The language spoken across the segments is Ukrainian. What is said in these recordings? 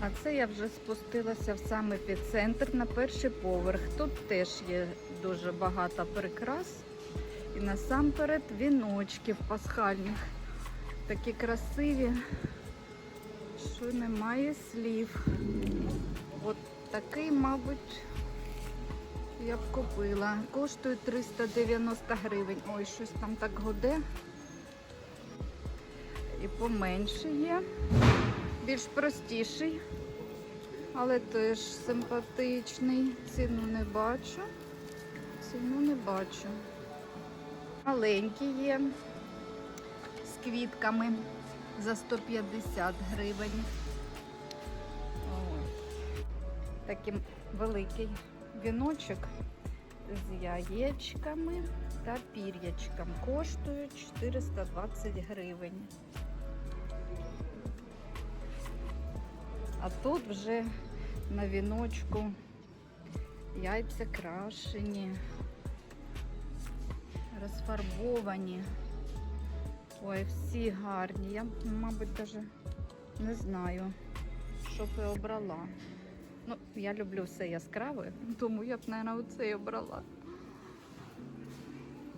А це я вже спустилася в сам епіцентр на перший поверх. Тут теж є дуже багато прикрас. І насамперед віночків пасхальних. Такі красиві, що немає слів. От такий, мабуть, я б купила. Коштує 390 гривень. Ой, щось там так гуде. І поменше є. Більш простіший, але теж симпатичний. Ціну не бачу. Ціну не бачу. Маленький є з квітками за 150 гривень. Такий великий віночок з яєчками та пір'ячком. Коштує 420 гривень. А тут вже на віночку яйця крашені, розфарбовані. Ой, всі гарні. Я, мабуть, навіть не знаю, що б я обрала. Ну, я люблю все яскраве, тому я б, мабуть, оцей обрала.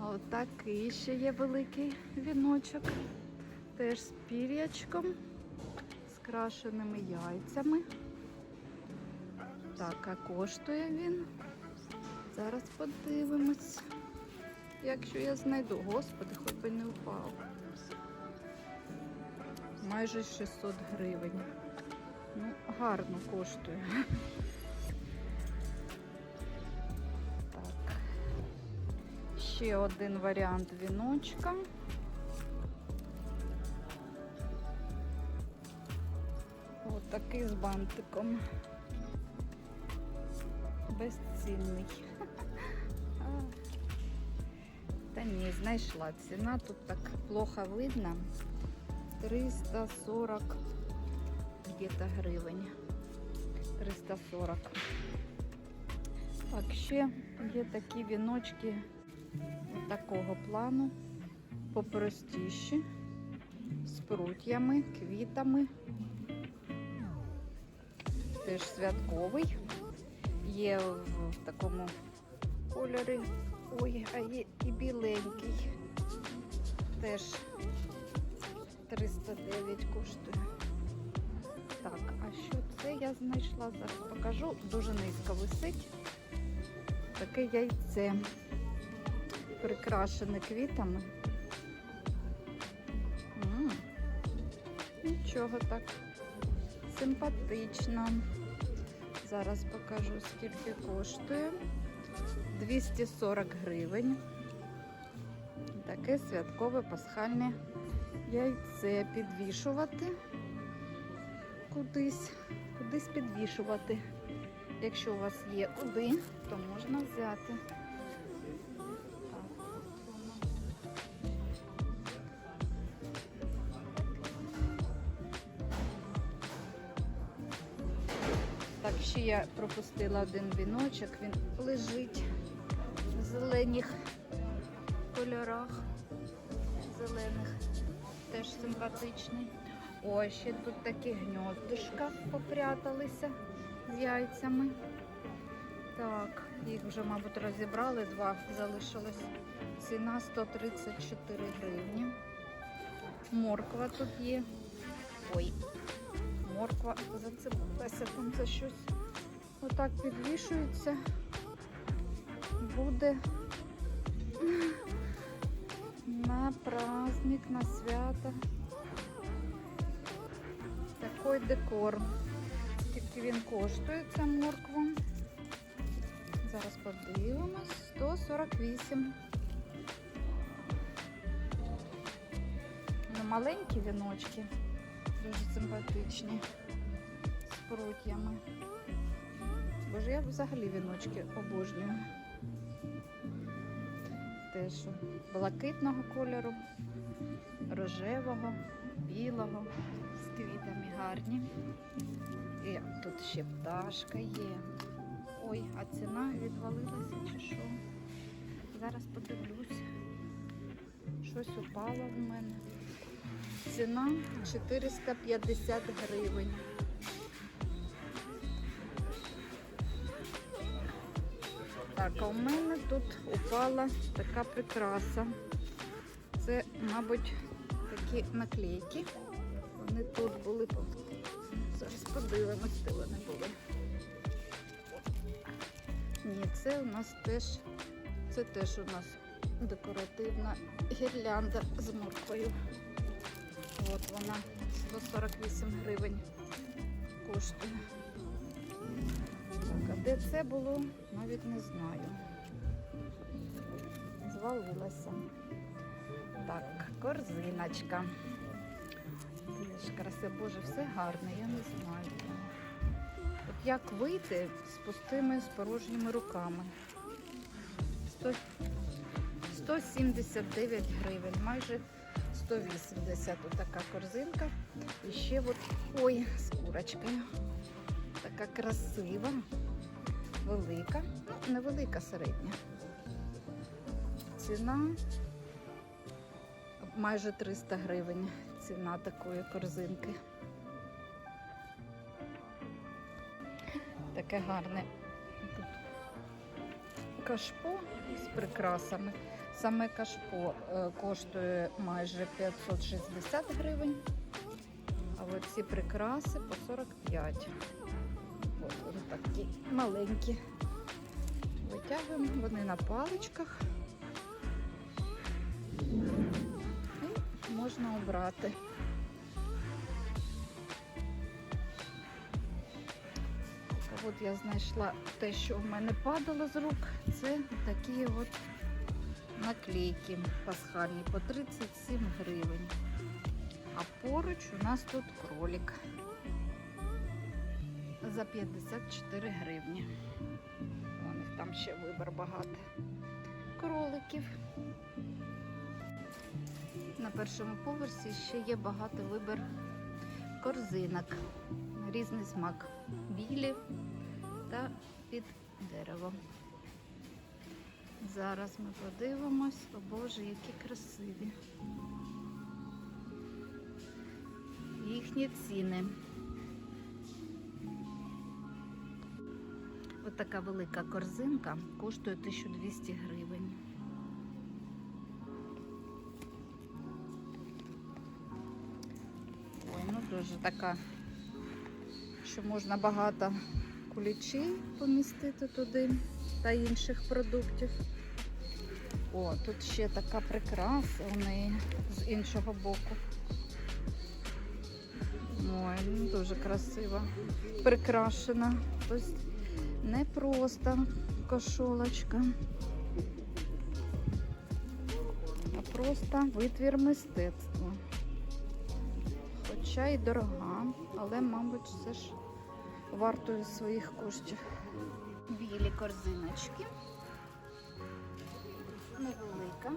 А отакий ще є великий віночок. Теж з пір'ячком, з крашеними яйцями. Так, а коштує він. Зараз подивимось. Якщо я знайду, господи, хоч би не впав. Майже 600 гривень. Ну, гарно коштує. Так. Ще один варіант віночка. Такий з бантиком. Безцінний. Та ні, знайшла ціна. Тут так плохо видно. 340 где-то гривень. 340. Так, ще є такі віночки такого плану, попростіші, з прутями, квітами. Теж святковий. Є в, такому кольорі. Ой, а є і біленький. Теж 309 коштує. Так, а що це я знайшла? Зараз покажу. Дуже низько висить. Таке яйце прикрашене квітами. М, Нічого так. Симпатично. Зараз покажу, скільки коштує. 240 гривень. Таке святкове пасхальне яйце підвішувати кудись, кудись підвішувати. Якщо у вас є куди, то можна взяти. Я пропустила один віночок, він лежить в зелених кольорах. Зелених. Теж симпатичний. О, ще тут такі гніздишка попряталися з яйцями. Так, їх вже, мабуть, розібрали, два залишилось. Ціна 134 гривні. Морква тут є. Ой, морква зацепилася там за щось. Отак підвішується. Буде на праздник, на свято. Такий декор. Скільки він коштує, ця морква? Зараз подивимось. 148. Ну, маленькі віночки. Дуже симпатичні. З прутьями. Боже, я взагалі віночки обожнюю. Теж блакитного кольору, рожевого, білого, з квітами гарні. І тут ще пташка є. Ой, а ціна відвалилася чи що? Зараз подивлюсь. Щось упало в мене. Ціна 450 гривень. Так, а у мене тут упала така прикраса. Це, мабуть, такі наклейки. Вони тут були. Зараз подивимось, де вони були. Ні, це у нас теж, це теж у нас декоративна гірлянда з морквою. От вона 148 гривень коштує. Де це було, навіть не знаю. Звалилася. Так, корзиночка. Теж красиво, боже, все гарне, я не знаю. От як вийти з пустими, з порожніми руками? Сто- 179 гривень, майже 180 отака корзинка. І ще от, ой, з курочкою. Така красива, велика, ну, невелика середня. Ціна майже 300 гривень. Ціна такої корзинки. Таке гарне кашпо з прикрасами. Саме кашпо е, коштує майже 560 гривень, а ці прикраси по 45. Вони такі маленькі. Витягуємо, вони на паличках. І можна обрати. От я знайшла те, що в мене падало з рук. Це такі от наклейки пасхальні по 37 гривень. А поруч у нас тут кролик за 54 гривні. У них там ще вибір багато кроликів. На першому поверсі ще є багато вибір корзинок. Різний смак. Білі та під дерево. Зараз ми подивимось. О Боже, які красиві. Їхні ціни. Ось така велика корзинка коштує 1200 гривень. Ой, ну дуже така, що можна багато кулічей помістити туди та інших продуктів. О, тут ще така прикраса у неї з іншого боку. Ой, ну дуже красиво. Прикрашена. Тобто не просто кошолочка, а просто витвір мистецтва. Хоча й дорога, але, мабуть, все ж вартує своїх коштів. Білі корзиночки. Невелика.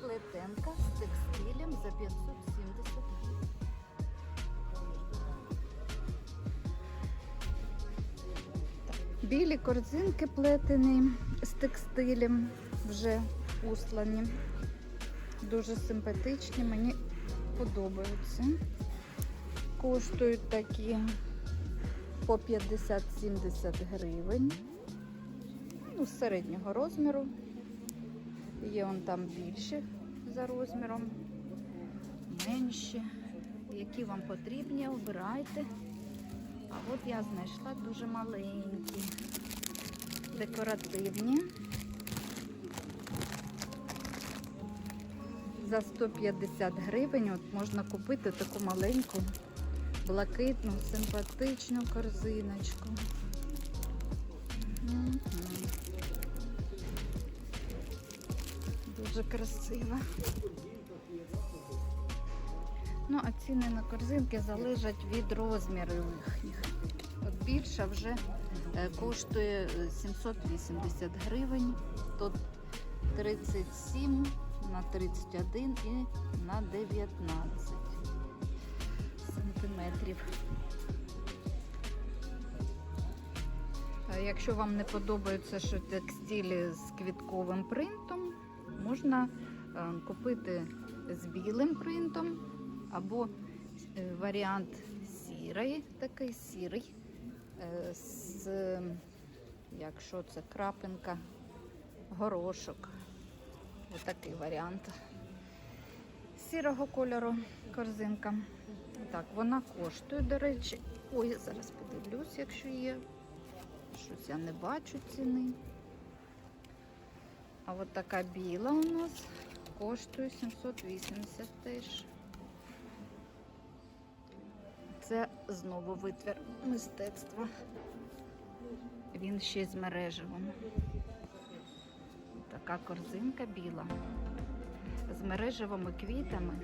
Плетенка з текстилем за 570 Білі корзинки плетені з текстилем, вже услані. Дуже симпатичні, мені подобаються. Коштують такі по 50-70 гривень. Ну, середнього розміру. Є он там більші за розміром, менші. Які вам потрібні, обирайте. А от я знайшла дуже маленькі, декоративні. За 150 гривень от можна купити таку маленьку, блакитну, симпатичну корзиночку. Дуже красива. Ну, а ціни на корзинки залежать від розмірів їхніх. От більша вже е, коштує е, 780 гривень, тут 37 на 31 і на 19 сантиметрів. Е, Якщо вам не подобається, що текстилі з квітковим принтом, можна е, купити з білим принтом або е, варіант сірий, такий сірий, е, з Якщо це крапинка, горошок. Отакий варіант. Сірого кольору корзинка. Так, вона коштує, до речі. Ой, я зараз подивлюсь, якщо є. Щось я не бачу ціни. А от така біла у нас коштує 780 теж. Це знову витвір мистецтва. Він ще з мережевим. Така корзинка біла. З мережевими квітами.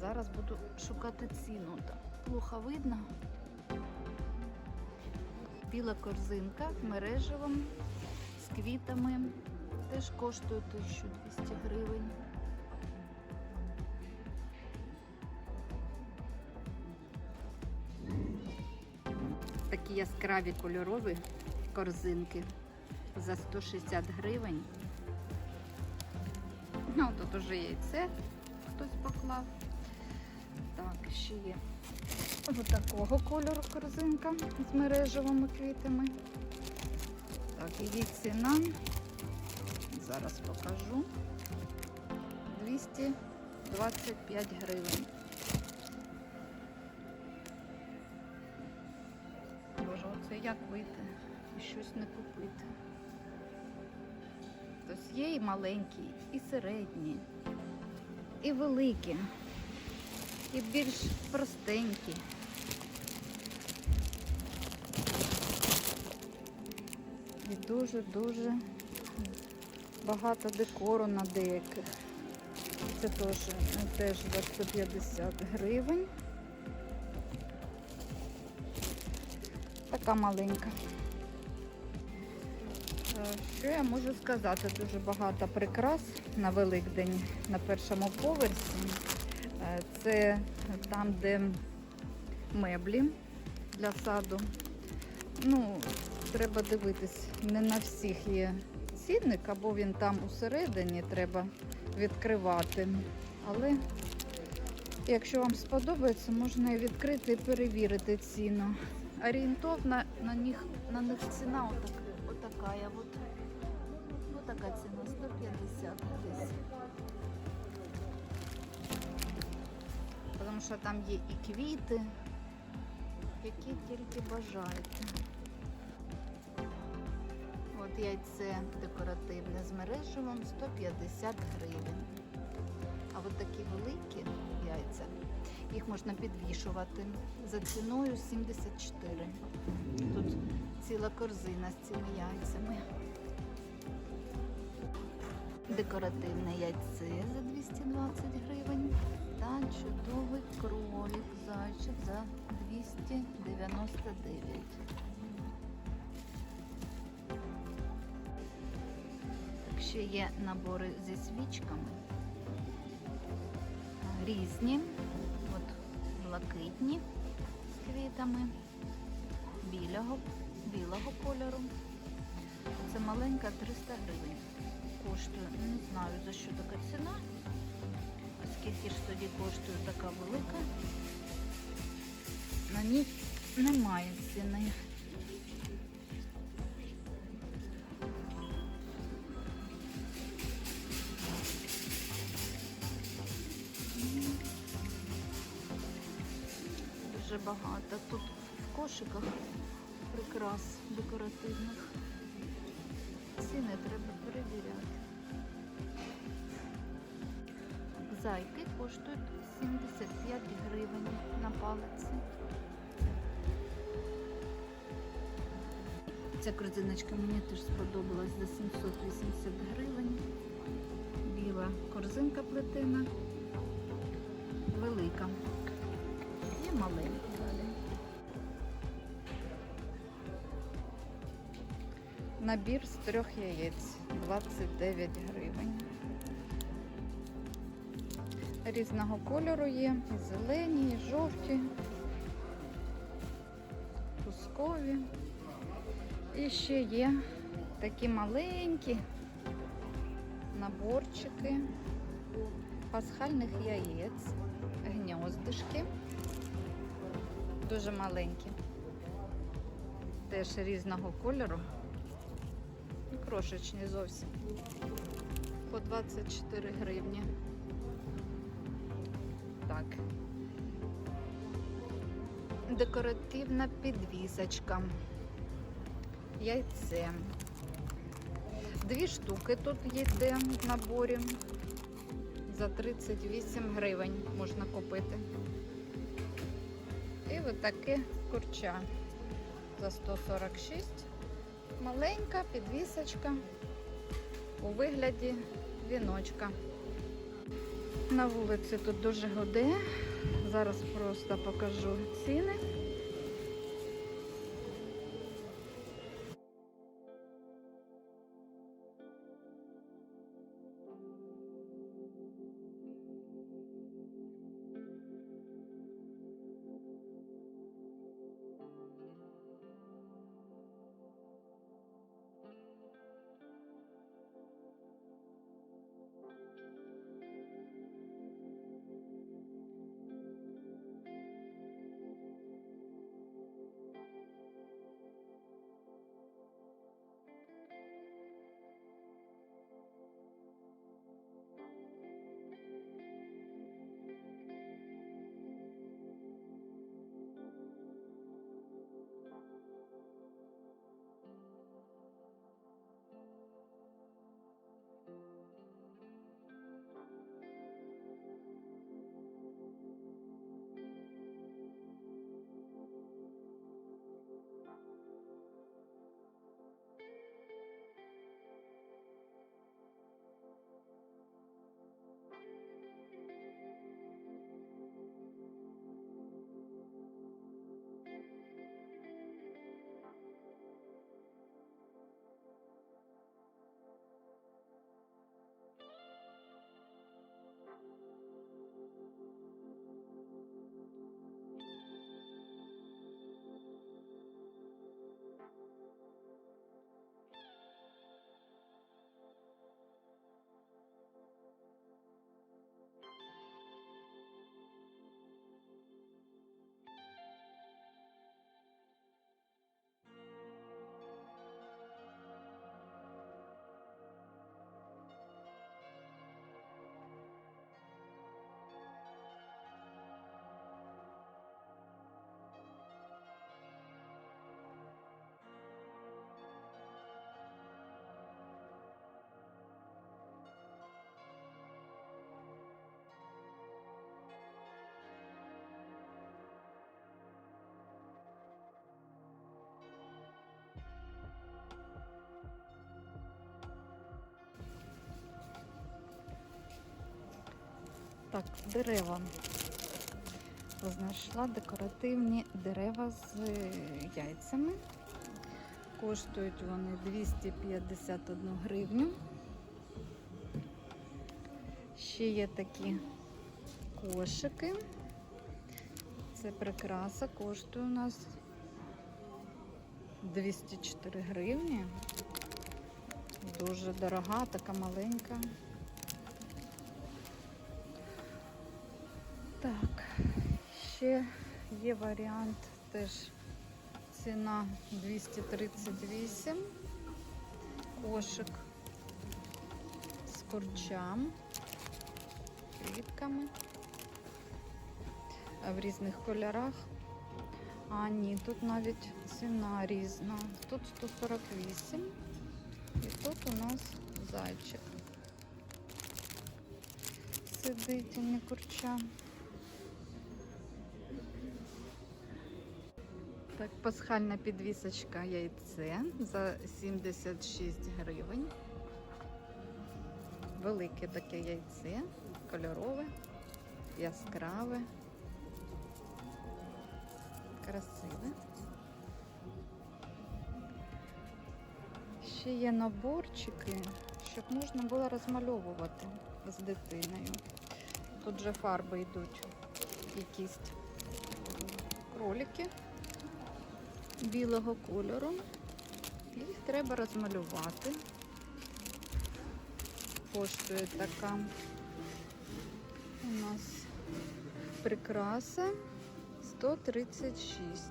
Зараз буду шукати ціну. Плохо видно. Біла корзинка мережевим з квітами. Теж коштує 1200 гривень. Яскраві кольорові корзинки за 160 гривень. Ну, тут уже яйце хтось поклав. Так, ще є ось такого кольору корзинка з мережевими квітами. Так, її ціна. Зараз покажу. 225 гривень. Як вийти і щось не купити. Тобто є і маленькі, і середні, і великі, і більш простенькі. І дуже-дуже багато декору на деяких. Це теж, теж за 150 гривень. Така маленька. Е, Що я можу сказати? Дуже багато прикрас на Великдень на першому поверсі. Е, Це там, де меблі для саду. Ну, треба дивитись, не на всіх є цінник, або він там усередині треба відкривати. Але якщо вам сподобається, можна і відкрити і перевірити ціну. Орієнтовна на них, на них ціна отак, отака. От, отака ціна 150 десь. Тому що там є і квіти, які тільки бажаєте. От яйце декоративне з мережевим 150 гривень. А от такі великі яйця, їх можна підвішувати за ціною 74. Тут ціла корзина з цими яйцями. Декоративне яйце за 220 гривень та чудовий кролик зайчик за 299. Так, ще є набори зі свічками. Різні, от блакитні з квітами, білого, білого кольору. Це маленька 300 гривень. Коштує, не знаю за що така ціна. А скільки ж тоді коштує така велика? На ній немає ціни. Багато. Тут в кошиках прикрас декоративних. Ціни треба перевіряти. Зайки коштують 75 гривень на палиці. Ця корзиночка мені теж сподобалась за 780 гривень. Біла корзинка плетена, велика і маленька Набір з трьох яєць 29 гривень. Різного кольору є, і зелені, і жовті, пускові. І ще є такі маленькі наборчики пасхальних яєць, гніздишки. Дуже маленькі. Теж різного кольору. Крошечні зовсім. По 24 гривні. Так. Декоративна підвісочка. Яйце. Дві штуки тут йде в наборі. За 38 гривень можна купити. І отаке курча за 146. Маленька підвісочка у вигляді віночка. На вулиці тут дуже гуде. Зараз просто покажу ціни. Так, дерева. Знайшла декоративні дерева з яйцями. Коштують вони 251 гривню. Ще є такі кошики. Це прикраса, коштує у нас 204 гривні. Дуже дорога, така маленька. Так, ще є варіант теж ціна 238 кошик з курчам, квітками в різних кольорах. А ні, тут навіть ціна різна. Тут 148 і тут у нас зайчик сидить, а не курча. Так, пасхальна підвісочка яйце за 76 гривень. Велике таке яйце, кольорове, яскраве, красиве. Ще є наборчики, щоб можна було розмальовувати з дитиною. Тут же фарби йдуть якісь кролики білого кольору. Їх треба розмалювати. Коштує така у нас прикраса 136.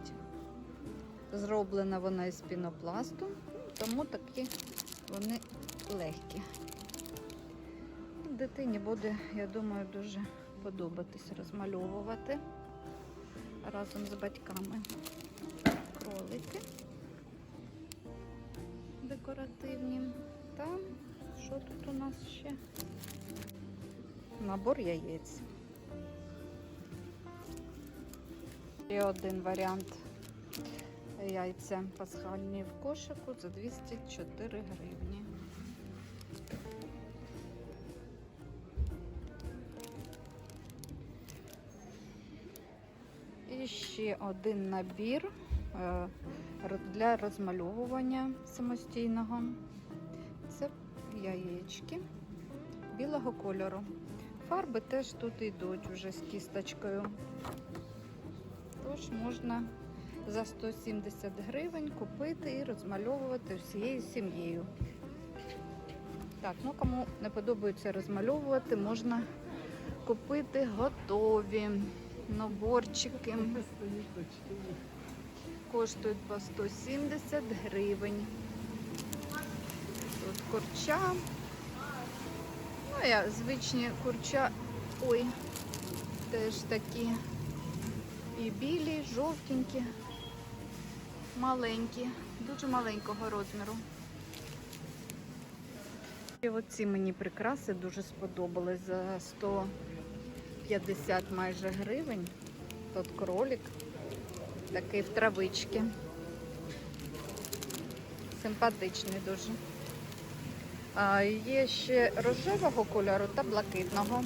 Зроблена вона із пінопласту, тому такі вони легкі. Дитині буде, я думаю, дуже подобатись розмальовувати разом з батьками кролики декоративні. Та що тут у нас ще? Набор яєць. Ще один варіант яйця пасхальні в кошику за 204 гривні. І ще один набір для розмальовування самостійного. Це яєчки білого кольору. Фарби теж тут йдуть вже з кісточкою. Тож можна за 170 гривень купити і розмальовувати всією сім'єю. Так, ну кому не подобається розмальовувати, можна купити готові наборчики. Коштують по 170 гривень. Тут курча. Ну, я звичні курча. Ой, теж такі. І білі, і жовтенькі, маленькі, дуже маленького розміру. І оці мені прикраси дуже сподобались за 150 майже гривень. Тут кролик, такий в травичці. Симпатичний дуже. А, є ще рожевого кольору та блакитного.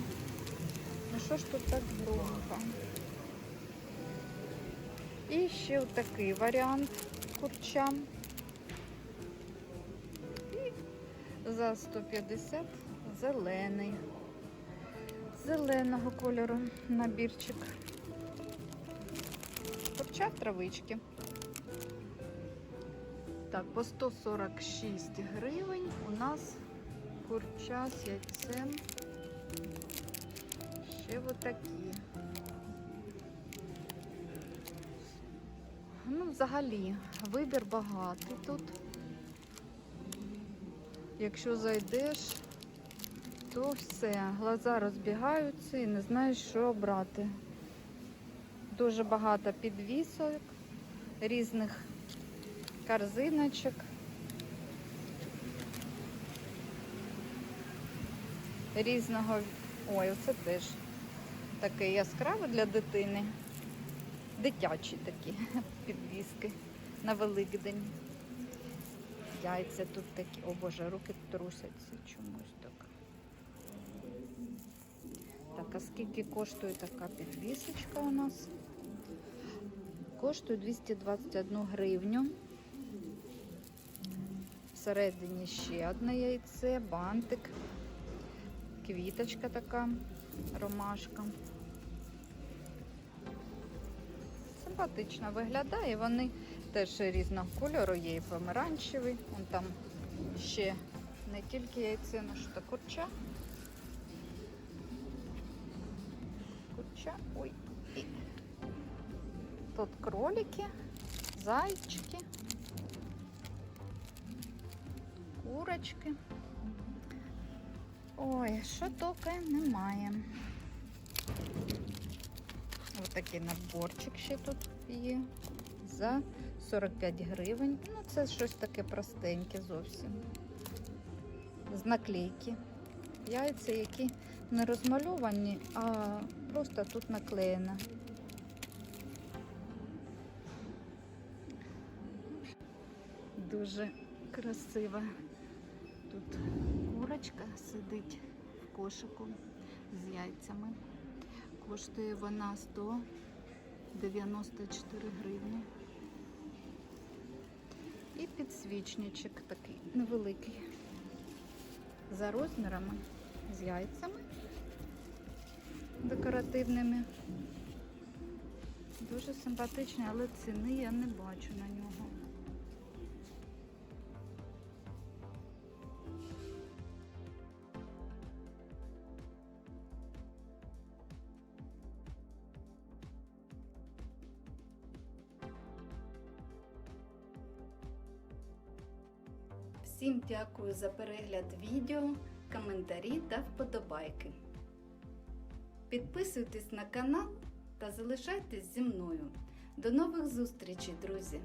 Ну що ж тут так громко? І ще такий варіант курча. І за 150 зелений. Зеленого кольору набірчик. Курча травички. Так, по 146 гривень у нас курча з яйцем. Ще отакі. Ну, взагалі, вибір багатий тут. Якщо зайдеш, то все, глаза розбігаються і не знаєш, що обрати. Дуже багато підвісок, різних корзиночок. Різного. Ой, оце теж таке яскраве для дитини. Дитячі такі підвіски на Великдень. Яйця тут такі. О Боже, руки трусяться чомусь так. Так, а скільки коштує така підвісочка у нас? Коштує 221 гривню. Всередині ще одне яйце, бантик, квіточка така, ромашка. Симпатично виглядає. Вони теж різного кольору, є і помаранчевий. Вон там ще не тільки яйце, але що курча. Курча. Ой. Тут кролики, зайчики, курочки. Ой, що тільки немає. Ось такий наборчик ще тут є. За 45 гривень. Ну, це щось таке простеньке зовсім. З наклейки. Яйця, які не розмальовані, а просто тут наклеєно. Дуже красива. Тут курочка сидить в кошику з яйцями. Коштує вона 194 гривні. І підсвічничок такий невеликий. За розмірами з яйцями декоративними. Дуже симпатичний, але ціни я не бачу на нього. Дякую за перегляд відео, коментарі та вподобайки. Підписуйтесь на канал та залишайтесь зі мною. До нових зустрічей, друзі!